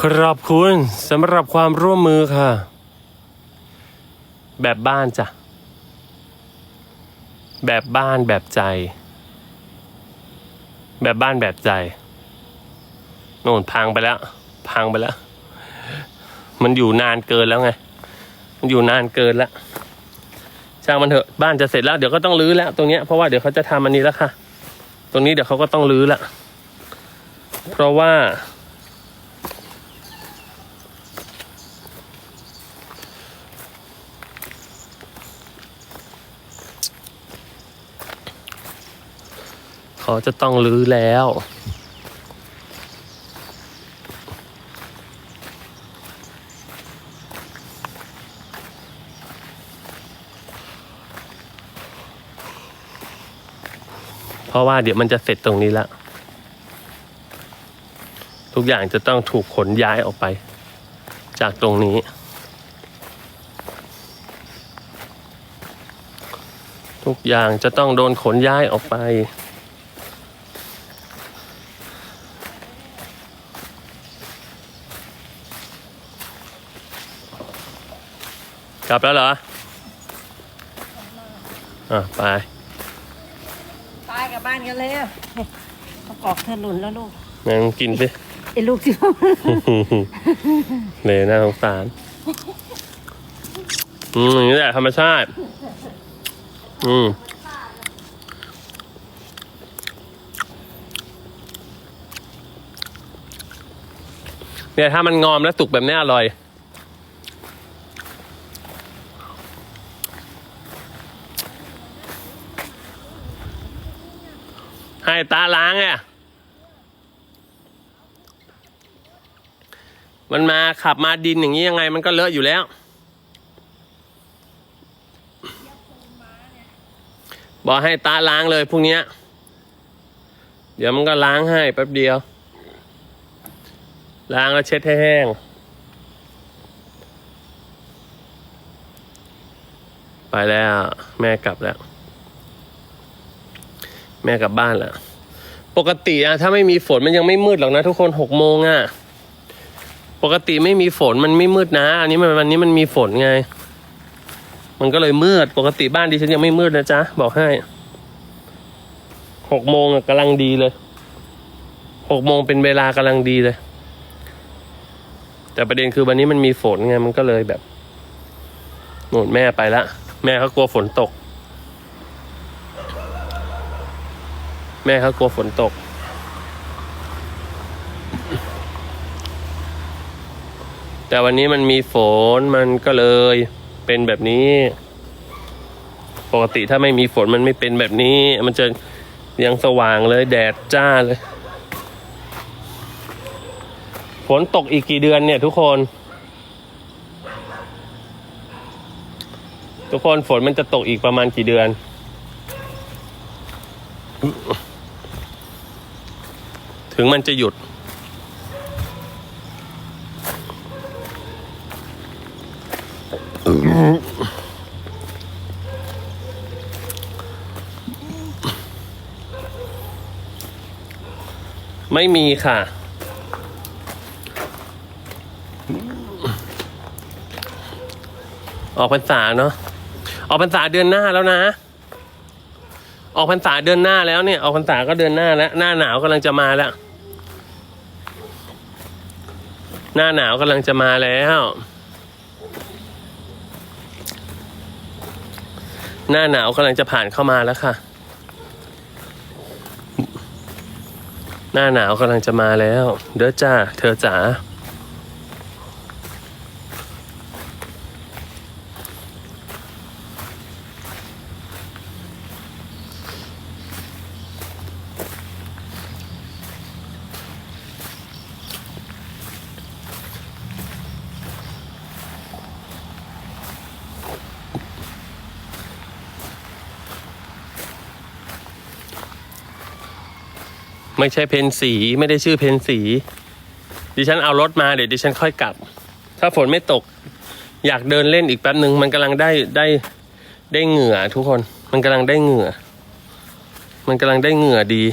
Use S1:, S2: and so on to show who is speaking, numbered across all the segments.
S1: ขอบคุณสำหรับความร่วมมือค่ะ แบบบ้านจ้ะ แบบบ้านแบบใจ แบบบ้านแบบใจโน่นพังไปแล้ว พังไปแล้ว มันอยู่นานเกินแล้วไง มันอยู่นานเกินแล้วช่างมันเถอะบ้านจะเสร็จแล้วเดี๋ยวก็ต้องรื้อแล้วตรงเนี้ยเพราะว่าเดี๋ยวเขาจะทำอันนี้แล้วค่ะ ตรงนี้เดี๋ยวเขาก็ต้องรื้อละเพราะว่า เขาจะต้องรื้อแล้ว เพราะว่าเดี๋ยวมันจะเสร็จตรงนี้แล้ว ทุกอย่างจะต้องถูกขนย้ายออกไป จากตรงนี้ทุกอย่างจะต้องโดนขนย้ายออกไป ลับแล้วเหรอ อะ ไป
S2: ตายกลับบ้านกันเลยประกอบเธอหลุนแล้วลูก
S1: งั้นกินสิ
S2: ไอ้ลูกที่ว่า
S1: เลยน่าสงสาร อืมอย่างนี้แหละธรรมชาติ อืม เนี่ยถ้ามันงอมแล้วสุกแบบนี้อร่อย ให้ตาล้างอะ มันมาขับมาดินอย่างนี้ยังไง มันก็เลอะอยู่แล้ว บอกให้ตาล้างเลยพรุ่งเนี้ย เดี๋ยวมันก็ล้างให้แป๊บเดียว ล้างแล้วเช็ดให้แห้งไปแล้ว แม่กลับแล้ว แม่กลับบ้านแล้วปกติอะถ้าไม่มีฝนมันยังไม่มืดหรอกนะทุกคนหกโมงอะปกติไม่มีฝนมันไม่มืดนะ อันนี้มันวันนี้มันมีฝนไง มันก็เลยมืดปกติบ้านดิฉันยังไม่มืดนะจ๊ะบอกให้หกโมงอะกำลังดีเลยหกโมงเป็นเวลากำลังดีเลย แต่ประเด็นคือวันนี้มันมีฝนไงมันก็เลยแบบโน่นแม่ไปละ แม่เขากลัวฝนตก แม่เขากลัวฝนตก แต่วันนี้มันมีฝนมันก็เลยเป็นแบบนี้ ปกติถ้าไม่มีฝนมันไม่เป็นแบบนี้ มันจะยังสว่างเลยแดดจ้าเลย ฝนตกอีกกี่เดือนเนี่ยทุกคน ทุกคนฝนมันจะตกอีกประมาณกี่เดือน ถึงมันจะหยุด ไม่มีค่ะ ออกพรรษาเนาะออกพรรษาเดือนหน้าแล้วนะ ออกพรรษาเดือนหน้าแล้วเนี่ยออกพรรษาก็เดือนหน้าแล้ว หน้าหนาวกำลังจะมาแล้ว หน้าหนาวกำลังจะมาแล้ว หน้าหนาวกำลังจะผ่านเข้ามาแล้วค่ะ หน้าหนาวกำลังจะมาแล้ว เด้อจ้า เธอจ๋า ไม่ใช่เพนสีไม่ได้ชื่อเพนสี ดิฉันเอารถมาเดี๋ยวดิฉันค่อยกลับ ถ้าฝนไม่ตก อยากเดินเล่นอีกแป๊บหนึ่งมันกำลังได้ได้ได้เหงื่อทุกคนมันกำลังได้เหงื่อ มันกำลังได้เหงื่อดี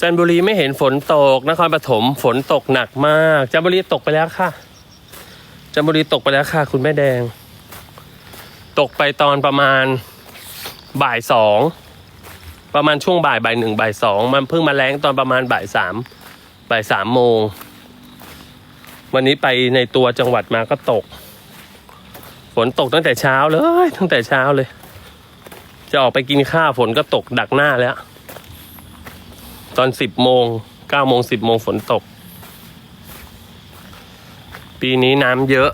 S1: จันบุรีไม่เห็นฝนตกนครปฐมฝนตกหนักมากจันบุรีตกไปแล้วค่ะจันบุรีตกไปแล้วค่ะ คุณแม่แดง ตกไปตอนประมาณบ่ายสอง ประมาณช่วงบ่ายบ่ายหนึ่งบ่ายสองมันเพิ่งมาแรงตอนประมาณบ่ายสามบ่ายสามโมง วันนี้ไปในตัวจังหวัดมาก็ตก ฝนตกตั้งแต่เช้าเลย ตั้งแต่เช้าเลย จะออกไปกินข้าวฝนก็ตกดักหน้าแล้ว ตอนสิบโมงเก้าโมงสิบโมงฝนตก ปีนี้น้ำเยอะ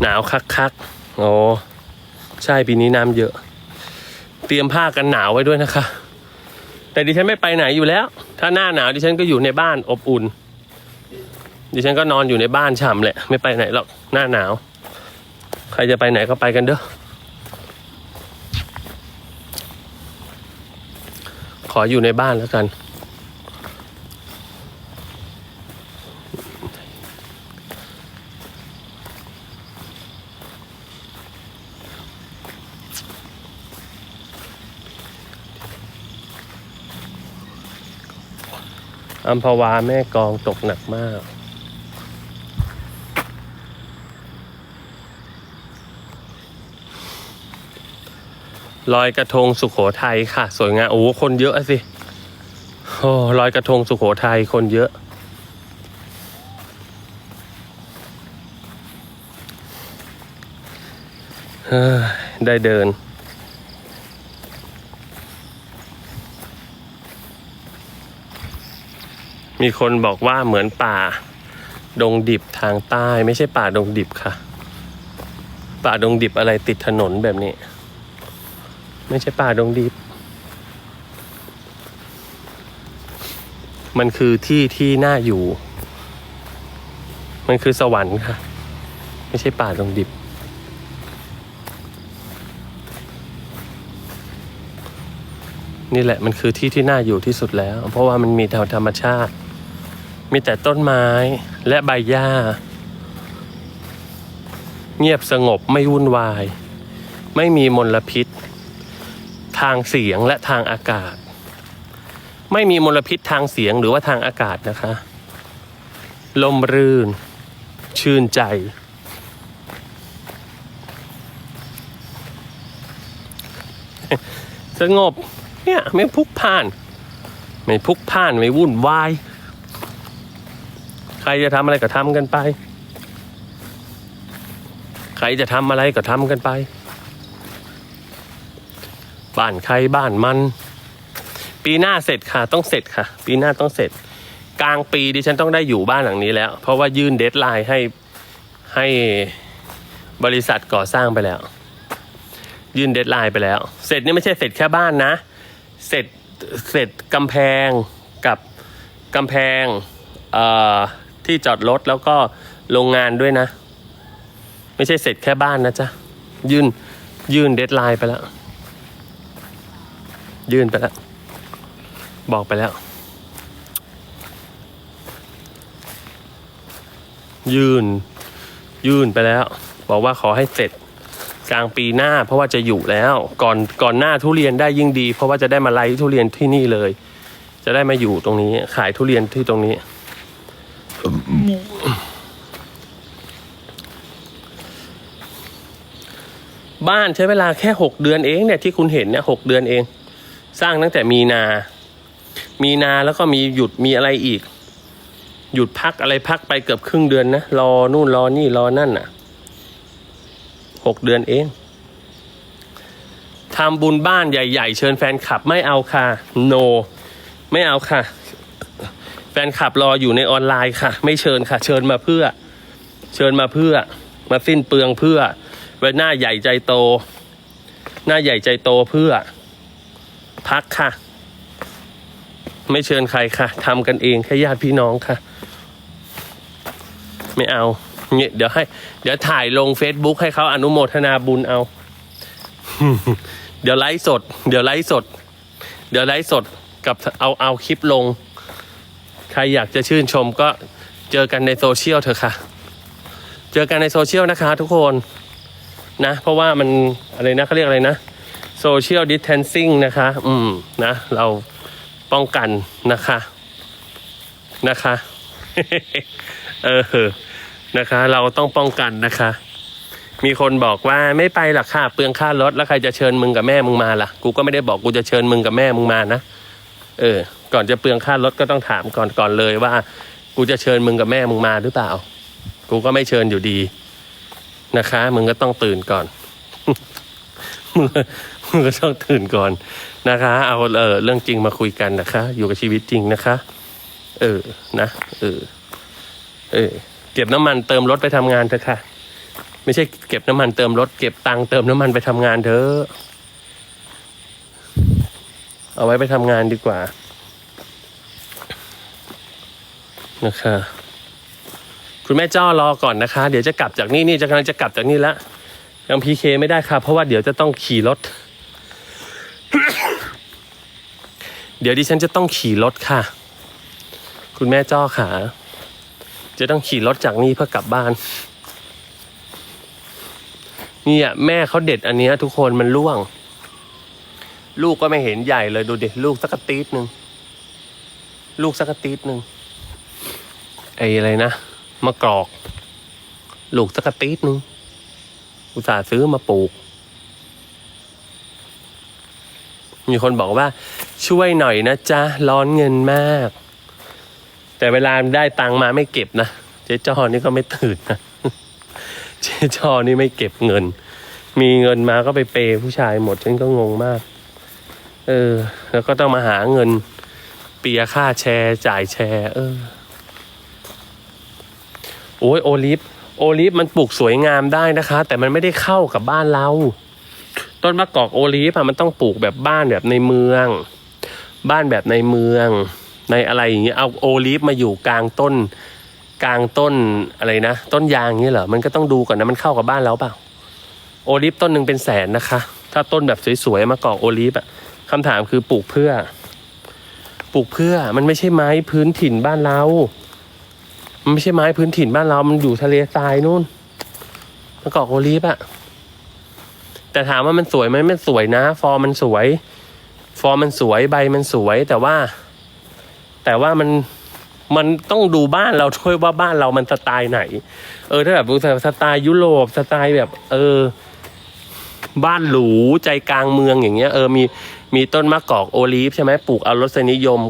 S1: หนาวคักๆโอ้ใช่ปีนี้น้ำเยอะ เตรียมผ้ากันหนาวไว้ด้วยนะคะ แต่ดิฉันไม่ไปไหนอยู่แล้ว ถ้าหน้าหนาวดิฉันก็อยู่ในบ้านอบอุ่น ดิฉันก็นอนอยู่ในบ้านฉ่ำแหละ ไม่ไปไหนหรอกหน้าหนาว ใครจะไปไหนก็ไปกันเด้อขออยู่ในบ้านแล้วกัน อัมพวาแม่กองตกหนักมาก ลอยกระทงสุขโขทัยค่ะ สวยงามโอ้คนเยอะสิโอ้ลอยกระทงสุขโขทัยคนเยอะ ได้เดิน มีคนบอกว่าเหมือนป่า ดงดิบทางใต้ ไม่ใช่ป่าดงดิบค่ะ ป่าดงดิบอะไรติดถนนแบบนี้ ไม่ใช่ป่าดงดิบ มันคือที่ที่น่าอยู่ มันคือสวรรค์ค่ะ ไม่ใช่ป่าดงดิบนี่แหละมันคือที่ที่น่าอยู่ที่สุดแล้ว เพราะว่ามันมีธรรมชาติ มีแต่ต้นไม้และใบหญ้า เงียบสงบไม่วุ่นวาย ไม่มีมลพิษ ทางเสียงและทางอากาศ ไม่มีมลพิษทางเสียงหรือว่าทางอากาศนะคะ ลมรื่น ชื่นใจ สงบเนี่ยไม่พุกพ่าน ไม่พุกพ่าน ไม่วุ่นวาย ใครจะทำอะไรก็ทำกันไป ใครจะทำอะไรก็ทำกันไป บ้านใครบ้านมัน ปีหน้าเสร็จค่ะ ต้องเสร็จค่ะ ปีหน้าต้องเสร็จ กลางปีดิฉันต้องได้อยู่บ้านหลังนี้แล้ว เพราะว่ายื่นเดทไลน์ให้ให้บริษัทก่อสร้างไปแล้ว ยื่นเดทไลน์ไปแล้ว เสร็จนี่ไม่ใช่เสร็จแค่บ้านนะ เสร็จเสร็จกำแพงกับกำแพงเอ่อ ที่จอดรถแล้วก็โรงงานด้วยนะ ไม่ใช่เสร็จแค่บ้านนะจ๊ะ ยื่นยื่นเดทไลน์ไปแล้ว ยื่นไปแล้ว บอกไปแล้ว ยื่น ยื่นไปแล้ว บอกว่าขอให้เสร็จกลางปีหน้าเพราะว่าจะอยู่แล้ว ก่อนก่อนหน้าทุเรียนได้ยิ่งดี เพราะว่าจะได้มาไล่ทุเรียนที่นี่เลย จะได้มาอยู่ตรงนี้ขายทุเรียนที่ตรงนี้ บ้านใช้เวลาแค่หกเดือนเองเนี่ยที่คุณเห็นเนี่ยหกเดือนเอง สร้างตั้งแต่มีนา มีนาแล้วก็มีหยุดมีอะไรอีก หยุดพักอะไรพักไปเกือบครึ่งเดือนนะรอนู่นรอนี่รอนั่นน่ะหกเดือนเองทำบุญบ้านใหญ่ ๆ เชิญแฟนคลับไม่เอาค่ะ no ไม่เอาค่ะ แฟนคลับรออยู่ในออนไลน์ค่ะ ไม่เชิญค่ะ เชิญมาเพื่อ เชิญมาเพื่อ มาสิ้นเปลืองเพื่อ ไว้หน้าใหญ่ใจโต หน้าใหญ่ใจโตเพื่อ พักค่ะ ไม่เชิญใครค่ะทำกันเองแค่ญาติพี่น้องค่ะ ไม่เอาเนี่ยเดี๋ยวให้ เดี๋ยวถ่ายลง Facebook ให้เขาอนุโมทนาบุญเอา เดี๋ยวไลฟ์สด เดี๋ยวไลฟ์สด เดี๋ยวไลฟ์สดกับเอาเอาคลิปลง ใครอยากจะชื่นชมก็เจอกันในโซเชียลเถอะค่ะ เจอกันในโซเชียลนะคะทุกคนนะ เพราะว่ามันอะไรนะเขาเรียกอะไรนะโซเชียลดิสเทนซิ่งนะคะ อืมนะ เราป้องกันนะคะนะคะ เออนะคะ เราต้องป้องกันนะคะ มีคนบอกว่าไม่ไปหรอกค่ะเปลืองค่ารถแล้วใครจะเชิญมึงกับแม่มึงมาล่ะ กูก็ไม่ได้บอกกูจะเชิญมึงกับแม่มึงมานะ เออ ก่อนจะเปลืองค่ารถก็ต้องถามก่อนก่อนเลยว่า กูจะเชิญมึงกับแม่มึงมาหรือเปล่า กูก็ไม่เชิญอยู่ดีนะคะ มึงก็ต้องตื่นก่อนมึงมึงก็ต้องตื่นก่อนนะคะ เอาเออเรื่องจริงมาคุยกันนะคะ อยู่กับชีวิตจริงนะคะ เออนะเออเออเก็บน้ำมันเติมรถไปทำงานเถอะค่ะ ไม่ใช่เก็บน้ำมันเติมรถเก็บตังค์เติมน้ำมันไปทำงานเถอะเอาไว้ไปทำงานดีกว่า นะคะ คุณแม่จ้อรอก่อนนะคะ เดี๋ยวจะกลับจากนี่นี่จะกำลังจะกลับจากนี่ละยังพีเคไม่ได้ค่ะ เพราะว่าเดี๋ยวจะต้องขี่รถ เดี๋ยวดิฉันจะต้องขี่รถค่ะ คุณแม่จ้อขาจะต้องขี่รถจากนี่เพื่อกลับบ้านนี่อะแม่เขาเด็ดอันนี้ทุกคนมันร่วง ลูกก็ไม่เห็นใหญ่เลยดูดิลูกสักตีดหนึ่งลูกสักตีดหนึ่ง อ้อะไรนะมะกรอก ลูกสักตีดนึ่งอุตส่าห์ซื้อมาปลูก มีคนบอกว่าช่วยหน่อยนะจ๊ะ ร้อนเงินมาก แต่เวลาได้ตังมาไม่เก็บนะ เจ๊จอนี่ก็ไม่ตื่นนะ เจ๊จอนี่ไม่เก็บเงิน มีเงินมาก็ไปเปย์ผู้ชายหมดฉันก็งงมาก เออ แล้วก็ต้องมาหาเงิน เปียค่าแชร์จ่ายแชร์ เออ โอ้ยโอลิฟโอลิฟมันปลูกสวยงามได้นะคะ แต่มันไม่ได้เข้ากับบ้านเรา ต้นมะกอกโอลิฟอะมันต้องปลูกแบบบ้านแบบในเมือง บ้านแบบในเมือง ในอะไรอย่างเงี้ยเอาโอลิฟมาอยู่กลางต้น กลางต้นอะไรนะต้นยางเงี้ยเหรอมันก็ต้องดูก่อนนะมันเข้ากับบ้านเราเปล่าโอลิฟต้นหนึ่งเป็นแสนนะคะ ถ้าต้นแบบสวยๆมะกอกโอลิฟอะคำถามคือปลูกเพื่อ ปลูกเพื่อมันไม่ใช่ไม้พื้นถิ่นบ้านเรา มันไม่ใช่ไม้พื้นถิ่นบ้านเรา มันอยู่ทะเลทรายนู่นมะกอกโอลิฟอะแต่ถามว่ามันสวยไหมมันสวยนะ ฟอร์มมันสวย ฟอร์มมันสวยใบมันสวย แต่ว่า แต่ว่ามันมันต้องดูบ้านเราด้วยว่าบ้านเรามันสไตล์ไหน เออถ้าแบบสไตล์ยุโรปสไตล์แบบ เออ บ้านหรูใจกลางเมืองอย่างเงี้ย เออมีมีต้นมะกอกโอลีฟใช่ไหมปลูกเอารสนิยม